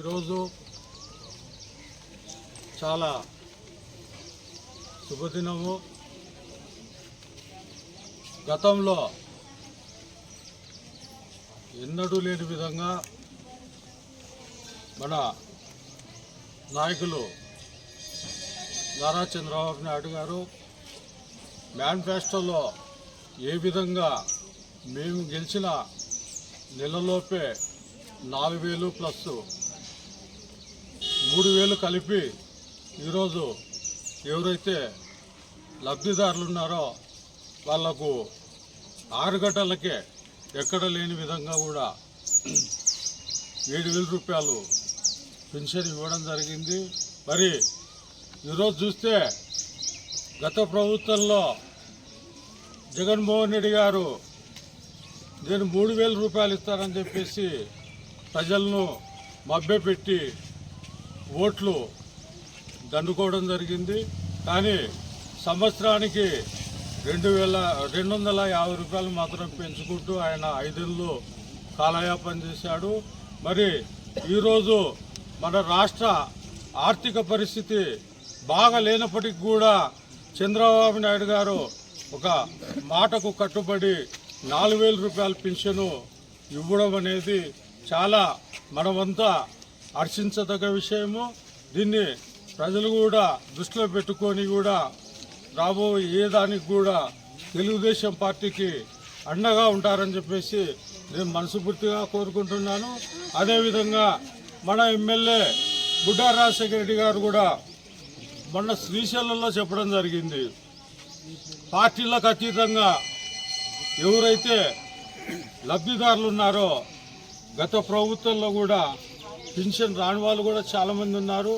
ఈరోజు చాలా శుభదినము. గతంలో ఎన్నడూ లేని విధంగా మన నాయకులు నారా చంద్రబాబు నాయుడు గారు మేనిఫెస్టోలో ఏ విధంగా మేము గెలిచిన నెలలోపే నాలుగు వేలు ప్లస్ మూడు వేలు కలిపి ఈరోజు ఎవరైతే లబ్ధిదారులు ఉన్నారో వాళ్ళకు ఆరు గంటలకే ఎక్కడ లేని విధంగా కూడా ఏడు వేల రూపాయలు పెన్షన్ ఇవ్వడం జరిగింది. మరి ఈరోజు చూస్తే గత ప్రభుత్వంలో జగన్మోహన్ రెడ్డి గారు నేను మూడు వేల రూపాయలు ఇస్తానని చెప్పేసి ప్రజలను మభ్యపెట్టి ఓట్లు దండుకోవడం జరిగింది. కానీ సంవత్సరానికి రెండు వేల రెండు వందల యాభై రూపాయలు మాత్రం పెంచుకుంటూ ఆయన ఐదేళ్ళు కాలయాపన చేశాడు. మరి ఈరోజు మన రాష్ట్ర ఆర్థిక పరిస్థితి బాగా లేనప్పటికీ కూడా చంద్రబాబు నాయుడు గారు ఒక మాటకు కట్టుబడి నాలుగు వేల రూపాయల పెన్షను ఇవ్వడం అనేది చాలా మనమంతా హర్షించదగ్గ విషయము. దీన్ని ప్రజలు కూడా దృష్టిలో పెట్టుకొని కూడా రాబోయే ఏ దానికి కూడా తెలుగుదేశం పార్టీకి అండగా ఉంటారని చెప్పేసి నేను మనస్ఫూర్తిగా కోరుకుంటున్నాను. అదేవిధంగా మన ఎమ్మెల్యే బుడ్డా రాజశేఖర రెడ్డి గారు కూడా మొన్న శ్రీశైలంలో చెప్పడం జరిగింది. పార్టీలకు అతీతంగా ఎవరైతే లబ్ధిదారులు ఉన్నారో గత ప్రభుత్వంలో కూడా పెన్షన్ రాని వాళ్ళు కూడా చాలామంది ఉన్నారు.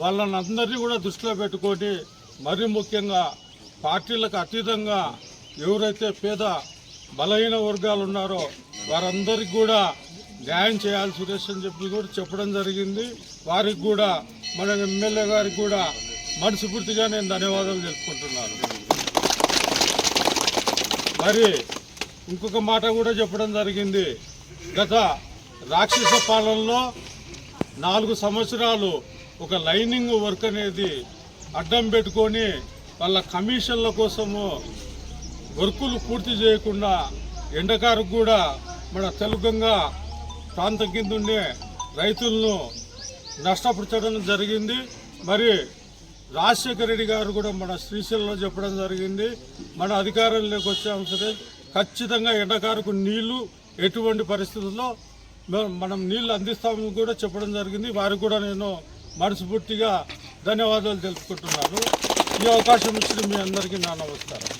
వాళ్ళని అందరినీ కూడా దృష్టిలో పెట్టుకొని మరీ ముఖ్యంగా పార్టీలకు అతీతంగా ఎవరైతే పేద బలహీన వర్గాలు ఉన్నారో వారందరికీ కూడా న్యాయం చేయాలి సురేష్ అని చెప్పి కూడా చెప్పడం జరిగింది. వారికి కూడా మన ఎమ్మెల్యే గారికి కూడా మనస్ఫూర్తిగా నేను ధన్యవాదాలు తెలుపుకుంటున్నాను. మరి ఇంకొక మాట కూడా చెప్పడం జరిగింది. గత రాక్షస పాలనలో నాలుగు సంవత్సరాలు ఒక లైనింగ్ వర్క్ అనేది అడ్డం పెట్టుకొని వాళ్ళ కమిషన్ల కోసము వర్కులు పూర్తి చేయకుండా ఎండకారు కూడా మన తెలుగంగా ప్రాంతం కింద ఉండే రైతులను నష్టపరచడం జరిగింది. మరి రాజశేఖర రెడ్డి గారు కూడా మన శ్రీశైలంలో చెప్పడం జరిగింది. మన అధికారంలోకి వచ్చాము సరే ఖచ్చితంగా ఎండకారుకు నీళ్ళు ఎటువంటి పరిస్థితుల్లో మనం నీళ్ళు అందిస్తామని కూడా చెప్పడం జరిగింది. వారికి కూడా నేను మనస్ఫూర్తిగా ధన్యవాదాలు తెలుపుకుంటున్నాను. ఈ అవకాశం ఇచ్చిన మీ అందరికీ నా నమస్కారం.